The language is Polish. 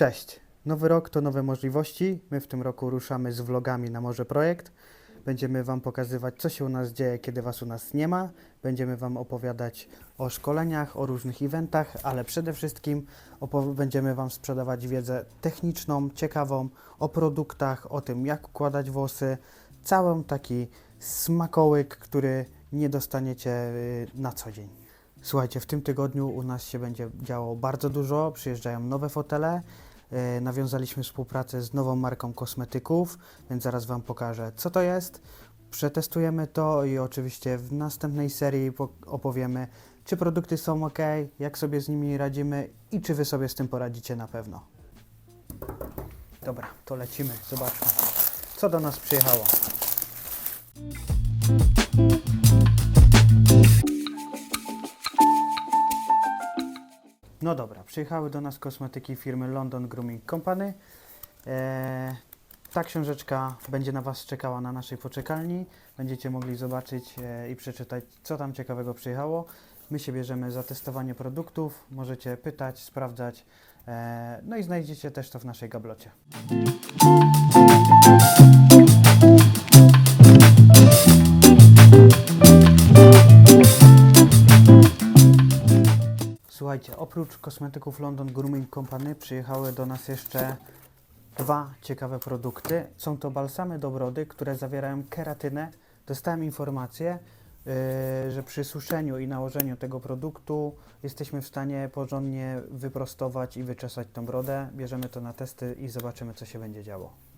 Cześć! Nowy rok to nowe możliwości. My w tym roku ruszamy z vlogami na Morze Projekt. Będziemy Wam pokazywać, co się u nas dzieje, kiedy Was u nas nie ma. Będziemy Wam opowiadać o szkoleniach, o różnych eventach, ale przede wszystkim będziemy Wam sprzedawać wiedzę techniczną, ciekawą, o produktach, o tym, jak układać włosy. Cały taki smakołyk, który nie dostaniecie y, na co dzień. Słuchajcie, w tym tygodniu u nas się będzie działo bardzo dużo. Przyjeżdżają nowe fotele. E, Nawiązaliśmy współpracę z nową marką kosmetyków, więc zaraz Wam pokażę, co to jest. Przetestujemy to i oczywiście w następnej serii po- opowiemy, czy produkty są ok, jak sobie z nimi radzimy i czy Wy sobie z tym poradzicie na pewno. Dobra, to lecimy, zobaczmy, co do nas przyjechało. No dobra, przyjechały do nas kosmetyki firmy London Grooming Company. Eee, ta książeczka będzie na Was czekała na naszej poczekalni. Będziecie mogli zobaczyć e, i przeczytać, co tam ciekawego przyjechało. My się bierzemy za testowanie produktów. Możecie pytać, sprawdzać. E, no i znajdziecie też to w naszej gablocie. Słuchajcie, oprócz kosmetyków London Grooming Company przyjechały do nas jeszcze dwa ciekawe produkty. Są to balsamy do brody, które zawierają keratynę. Dostałem informację, yy, że przy suszeniu i nałożeniu tego produktu jesteśmy w stanie porządnie wyprostować i wyczesać tą brodę. Bierzemy to na testy i zobaczymy, co się będzie działo.